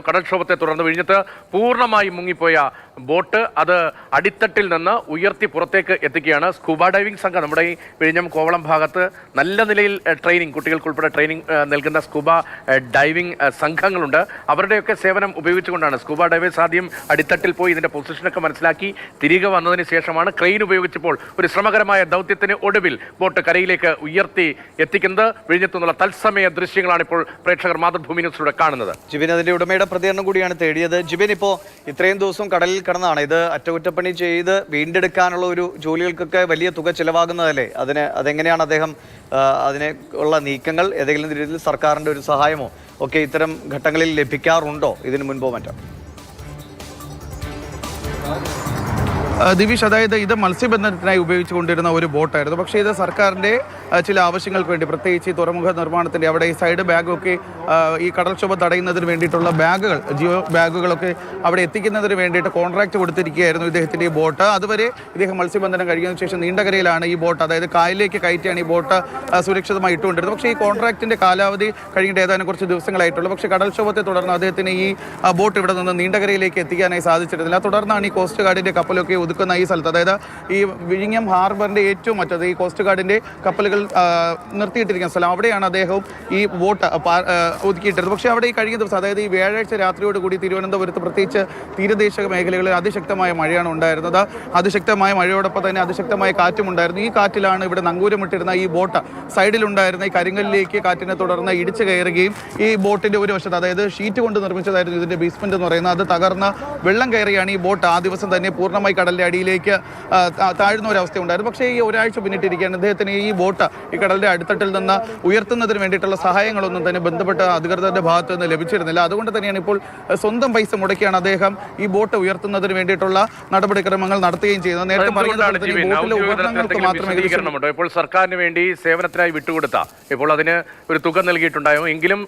കടൽക്ഷോഭത്തെ തുടർന്ന് വിഴിഞ്ഞത്ത് പൂർണമായി മുങ്ങിപ്പോയ ബോട്ട് അത് അടിത്തട്ടിൽ നിന്ന് ഉയർത്തി പുറത്തേക്ക് എത്തിക്കുകയാണ്. സ്കൂബ ഡൈവിംഗ് സംഘം നമ്മുടെ ഈ വിഴിഞ്ഞം കോവളം ഭാഗത്ത് നല്ല നിലയിൽ ട്രെയിനിങ് ട്രെയിനിങ് കുട്ടികൾക്കുൾപ്പെടെ ട്രെയിനിങ് നൽകുന്ന സ്കൂബ ഡൈവിംഗ് സംഘങ്ങളുണ്ട്. അവരുടെയൊക്കെ സേവനം ഉപയോഗിച്ചുകൊണ്ടാണ് സ്കൂബ ഡൈവേഴ്സ് ആദ്യം അടിത്തട്ടിൽ പോയി ഇതിന്റെ പൊസിഷനൊക്കെ മനസ്സിലാക്കി. തിരികെ വന്നതിന് ശേഷമാണ് ക്രെയിൻ ഉപയോഗിച്ചപ്പോൾ ഒരു ശ്രമകരമായ ദൗത്യത്തിന് ഒടുവിൽ ബോട്ട് കരയിലേക്ക് ഉയർത്തി എത്തിക്കുന്നത്. വിഴിഞ്ഞത്തു നിന്നുള്ള തത്സമയ ദൃശ്യങ്ങളാണ് ഇപ്പോൾ പ്രേക്ഷകർ മാതൃഭൂമി ന്യൂസിലൂടെ കാണുന്നത്. ജിബിൻ അതിന്റെ ഉടമയുടെ പ്രതികരണം കൂടിയാണ് തേടിയത്. ജിബിൻ ഇപ്പോൾ ഇത്രയും ദിവസം കടലിൽ കിടന്നാണ്. ഇത് അറ്റകുറ്റപ്പണി ചെയ്ത് വീണ്ടെടുക്കാനുള്ള ഒരു ജോലികൾക്കൊക്കെ വലിയ തുക ചിലവാകുന്നതല്ലേ? അതിന് അതെങ്ങനെയാണ് അദ്ദേഹം അതിനെ ഉള്ള നീക്കങ്ങൾ ഏതെങ്കിലും രീതിയിൽ സർക്കാരിന്റെ ഒരു സഹായമോ ഒക്കെ ഇത്തരം ഘട്ടങ്ങളിൽ ലഭിക്കാറുണ്ടോ? ഇതിനു മുൻപോ മറ്റോ? ദിവിഷ് അതായത് ഇത് മത്സ്യബന്ധനത്തിനായി ഉപയോഗിച്ചുകൊണ്ടിരുന്ന ഒരു ബോട്ടായിരുന്നു. പക്ഷേ ഇത് സർക്കാരിന്റെ ചില ആവശ്യങ്ങൾക്ക് വേണ്ടി പ്രത്യേകിച്ച് ഈ തുറമുഖ നിർമ്മാണത്തിന്റെ അവിടെ ഈ സൈഡ് ബാഗൊക്കെ ഈ കടൽക്ഷോഭം തടയുന്നതിന് വേണ്ടിയിട്ടുള്ള ബാഗുകൾ ജിയോ ബാഗുകളൊക്കെ അവിടെ എത്തിക്കുന്നതിന് വേണ്ടിയിട്ട് കോൺട്രാക്ട് കൊടുത്തിരിക്കുകയായിരുന്നു ഇദ്ദേഹത്തിന്റെ ഈ ബോട്ട്. അതുവരെ ഇദ്ദേഹം മത്സ്യബന്ധനം കഴിയുന്നതിന് ശേഷം നീണ്ടകരയിലാണ് ഈ ബോട്ട് അതായത് കായലിലേക്ക് കയറ്റിയാണ് ഈ ബോട്ട് സുരക്ഷിതമായി ഇട്ടുകൊണ്ടിരുന്നത്. പക്ഷേ ഈ കോൺട്രാക്റ്റിന്റെ കാലാവധി കഴിഞ്ഞിട്ട് ഏതാനും കുറച്ച് ദിവസങ്ങളായിട്ടുള്ളൂ. പക്ഷേ കടൽക്ഷോഭത്തെ തുടർന്ന് അദ്ദേഹത്തിന് ഈ ബോട്ട് ഇവിടെ നിന്ന് നീണ്ടകരയിലേക്ക് എത്തിക്കാനായി സാധിച്ചിരുന്നില്ല. തുടർന്നാണ് ഈ കോസ്റ്റ് ഗാർഡിന്റെ കപ്പലൊക്കെ ഒതുക്കുന്ന ഈ സ്ഥലത്ത്. അതായത് ഈ വിഴിഞ്ഞം ഹാർബറിന്റെ ഏറ്റവും മറ്റത് ഈ കോസ്റ്റ് ഗാർഡിന്റെ കപ്പലുകൾ നിർത്തിയിട്ടിരിക്കുന്ന സ്ഥലം. അവിടെയാണ് അദ്ദേഹവും ഈ ബോട്ട് ഒതുക്കിയിട്ടത് പക്ഷേ അവിടെ ഈ കഴിഞ്ഞ ദിവസം അതായത് ഈ വ്യാഴാഴ്ച രാത്രിയോട് കൂടി തിരുവനന്തപുരത്ത് പ്രത്യേകിച്ച് തീരദേശ മേഖലകളിൽ അതിശക്തമായ മഴയാണ് ഉണ്ടായിരുന്നത്. അതിശക്തമായ മഴയോടൊപ്പം തന്നെ അതിശക്തമായ കാറ്റും ഉണ്ടായിരുന്നു. ഈ കാറ്റിലാണ് ഇവിടെ നങ്കൂരമിട്ടിരുന്ന ഈ ബോട്ട് സൈഡിലുണ്ടായിരുന്ന ഈ കരിങ്കല്ലിലേക്ക് കാറ്റിനെ തുടർന്ന് ഇടിച്ചു കയറുകയും ഈ ബോട്ടിന്റെ ഒരു വശത്ത് അതായത് ഷീറ്റ് കൊണ്ട് നിർമ്മിച്ചതായിരുന്നു ഇതിന്റെ ബേസ്മെന്റ് എന്ന് പറയുന്നത്. അത് തകർന്ന് വെള്ളം കയറിയാണ് ഈ ബോട്ട് ആ ദിവസം തന്നെ പൂർണമായി കടലിന്റെ അടിയിലേക്ക് താഴ്ന്ന ഒരവസ്ഥ ഉണ്ടായിരുന്നു. പക്ഷേ ഈ ഒരാഴ്ച പിന്നിട്ടിരിക്കുകയാണ് അദ്ദേഹത്തിന് ഈ ബോട്ട് ഈ കടലിന്റെ അടിത്തട്ടിൽ നിന്ന് ഉയർത്തുന്നതിന് വേണ്ടിയിട്ടുള്ള സഹായങ്ങളൊന്നും തന്നെ ബന്ധപ്പെട്ട അധികൃതരുടെ ഭാഗത്ത് നിന്ന് ലഭിച്ചിരുന്നില്ല. അതുകൊണ്ട് തന്നെയാണ് ഇപ്പോൾ സ്വന്തം പൈസ മുടക്കിയാണ് അദ്ദേഹം ഈ ബോട്ട് ഉയർത്തുന്നതിന് വേണ്ടിയിട്ടുള്ള നടപടിക്രമങ്ങൾ നടത്തുകയും ചെയ്യുന്നത്. നേരത്തെ പറയുന്നത് ഇപ്പോൾ സർക്കാരിന് വേണ്ടി സേവനത്തിനായി വിട്ടുകൊടുത്ത ഇപ്പോൾ അതിന് ഒരു തുക നൽകിയിട്ടുണ്ടായോ? എങ്കിലും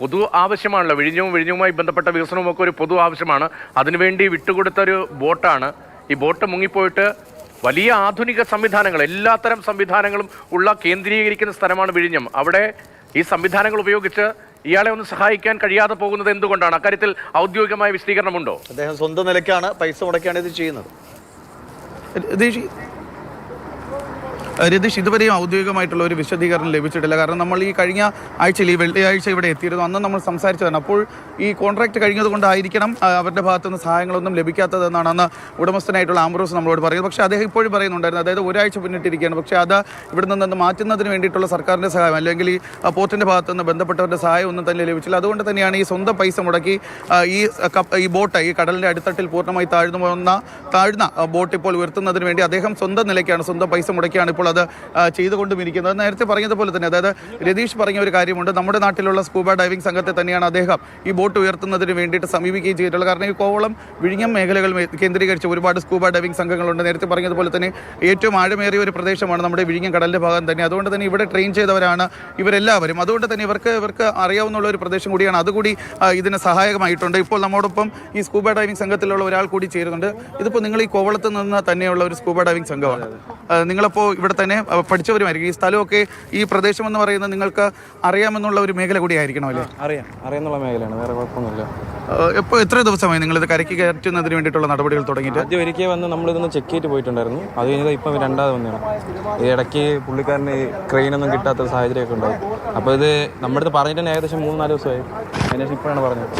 പൊതു ആവശ്യമാണല്ലോ. വിഴിഞ്ഞവും വിഴിഞ്ഞവുമായി ബന്ധപ്പെട്ട വികസനവും ഒക്കെ ഒരു പൊതു ആവശ്യമാണ്. അതിനുവേണ്ടി വിട്ടുകൊടുത്ത ഒരു ബോട്ടാണ് ഈ ബോട്ട് മുങ്ങിപ്പോയിട്ട് വലിയ ആധുനിക സംവിധാനങ്ങൾ എല്ലാത്തരം സംവിധാനങ്ങളും ഉള്ള കേന്ദ്രീകരിക്കുന്ന സ്ഥലമാണ് വിഴിഞ്ഞം. അവിടെ ഈ സംവിധാനങ്ങൾ ഉപയോഗിച്ച് ഇയാളെ ഒന്ന് സഹായിക്കാൻ കഴിയാതെ പോകുന്നത് എന്തുകൊണ്ടാണ്? അക്കാര്യത്തിൽ ഔദ്യോഗികമായ വിശദീകരണമുണ്ടോ? അദ്ദേഹം സ്വന്തം നിലയ്ക്കാണ് പൈസ മുടക്കിയാണ് ഇത് ചെയ്യുന്നത്. രതീഷ് ഇതുവരെയും ഔദ്യോഗികമായിട്ടുള്ള ഒരു വിശദീകരണം ലഭിച്ചിട്ടില്ല. കാരണം നമ്മൾ ഈ കഴിഞ്ഞ ആഴ്ചയിൽ ഈ വെള്ളിയാഴ്ച ഇവിടെ എത്തിയിരുന്നു. അന്ന് നമ്മൾ സംസാരിച്ചതാണ്. അപ്പോൾ ഈ കോൺട്രാക്ട് കഴിഞ്ഞതുകൊണ്ടായിരിക്കണം അവരുടെ അവരുടെ ഭാഗത്തുനിന്ന് സഹായങ്ങളൊന്നും ലഭിക്കാത്തതെന്നാണ് അന്ന് ഉടമസ്ഥനായിട്ടുള്ള ആംബ്രോസ് നമ്മളോട് പറയുന്നത്. പക്ഷേ അദ്ദേഹം ഇപ്പോഴും പറയുന്നുണ്ടായിരുന്നു. അതായത് ഒരാഴ്ച പിന്നിട്ടിരിക്കുകയാണ്. പക്ഷേ അത് ഇവിടെ നിന്ന് മാറ്റുന്നതിന് വേണ്ടിയിട്ടുള്ള സർക്കാരിന്റെ സഹായം അല്ലെങ്കിൽ ഈ പോർട്ടിന്റെ ഭാഗത്തു നിന്ന് ബന്ധപ്പെട്ടവരുടെ സഹായം ഒന്നും തന്നെ ലഭിച്ചില്ല. അതുകൊണ്ട് തന്നെയാണ് ഈ സ്വന്തം പൈസ മുടക്കി ഈ ഈ ബോട്ട് ഈ കടലിന്റെ അടിത്തട്ടിൽ പൂർണമായി താഴ്ന്നു പോകുന്ന താഴ്ന്ന ബോട്ട് ഇപ്പോൾ ഉയർത്തുന്നതിന് വേണ്ടി അദ്ദേഹം സ്വന്തം നിലയ്ക്കാണ് സ്വന്തം പൈസ മുടക്കിയാണ് ഇപ്പോൾ അത് ചെയ്തു ചെയ്തുകൊണ്ടും ഇരിക്കുന്നത് നേരത്തെ പറഞ്ഞതുപോലെ തന്നെ അതായത് രതീഷ് പറഞ്ഞ ഒരു കാര്യമുണ്ട്. നമ്മുടെ നാട്ടിലുള്ള സ്കൂബ ഡൈവിംഗ് സംഘത്തെ തന്നെയാണ് അദ്ദേഹം ഈ ബോട്ട് ഉയർത്തുന്നതിന് വേണ്ടിയിട്ട് സമീപിക്കുകയും ചെയ്തിട്ടുള്ളത്. കാരണം ഈ കോവളം വിഴിഞ്ഞം മേഖലകൾ കേന്ദ്രീകരിച്ച് ഒരുപാട് സ്കൂബ ഡൈവിംഗ് സംഘങ്ങളുണ്ട്. നേരത്തെ പറഞ്ഞതുപോലെ തന്നെ ഏറ്റവും ആഴമേറിയ ഒരു പ്രദേശമാണ് നമ്മുടെ വിഴിഞ്ഞം കടലിന്റെ ഭാഗം തന്നെ. അതുകൊണ്ട് തന്നെ ഇവിടെ ട്രെയിൻ ചെയ്തവരാണ് ഇവരെല്ലാവരും. അതുകൊണ്ട് തന്നെ ഇവർക്ക് ഇവർക്ക് അറിയാവുന്ന ഒരു പ്രദേശം കൂടിയാണ്. അതുകൂടി ഇതിന് സഹായകമായിട്ടുണ്ട്. ഇപ്പോൾ നമ്മോടൊപ്പം ഈ സ്കൂബ ഡൈവിംഗ് സംഘത്തിലുള്ള ഒരാൾ കൂടി ചേരുന്നുണ്ട്. ഇതിപ്പോൾ നിങ്ങൾ ഈ കോവളത്ത് നിന്ന് തന്നെയുള്ള ഒരു സ്കൂബ ഡൈവിംഗ് സംഘമാണ്. നിങ്ങളിപ്പോൾ ഇവിടെ തന്നെ ആ, പഠിച്ചവരുമായിരിക്കും. ഈ സ്ഥലമൊക്കെ ഈ പ്രദേശം എന്ന് പറയുന്നത് നിങ്ങൾക്ക് അറിയാമെന്നുള്ള ഒരു മേഖല കൂടി ആയിരിക്കണം അല്ലേ അറിയാം. അറിയാന്നുള്ള മേഖലയാണ്. വേറെ കുഴപ്പമൊന്നുമില്ല. എപ്പോൾ എത്ര ദിവസമായി നിങ്ങൾ ഇത് കരയ്ക്ക് കയറ്റുന്നതിന് വേണ്ടിയിട്ടുള്ള നടപടികൾ തുടങ്ങിയിട്ട്? ആദ്യം ഒരിക്കൽ വന്ന് നമ്മളിതൊന്ന് ചെക്ക് ചെയ്തിട്ട് പോയിട്ടുണ്ടായിരുന്നു. അത് കഴിഞ്ഞത് ഇപ്പം രണ്ടാമത് വന്നതാണ്. ഈ ഇടയ്ക്ക് പുള്ളിക്കാരന് ക്രെയിനൊന്നും കിട്ടാത്ത സാഹചര്യമൊക്കെ ഉണ്ടായി. അപ്പോൾ ഇത് നമ്മുടെ അടുത്ത് പറഞ്ഞിട്ട് ഏകദേശം മൂന്ന് നാല് ദിവസമായി. അതിനുശേഷം ഇപ്പോഴാണ് പറഞ്ഞത്.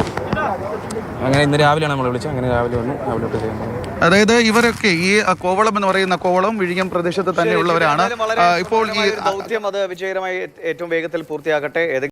അങ്ങനെ ഇന്ന് രാവിലെയാണ് നമ്മൾ വിളിച്ചത്. അങ്ങനെ രാവിലെ വന്നു. രാവിലെ തൊട്ട് ചെയ്യാൻ അതായത് ഇവരൊക്കെ ഈ കോവളം എന്ന് പറയുന്ന കോവളം വിഴിഞ്ഞം പ്രദേശത്ത് തന്നെയുള്ളവരാണ് ഇപ്പോൾ ഈ ദൗത്യം അത് വിജയകരമായി ഏറ്റവും വേഗത്തിൽ പൂർത്തിയാകട്ടെ.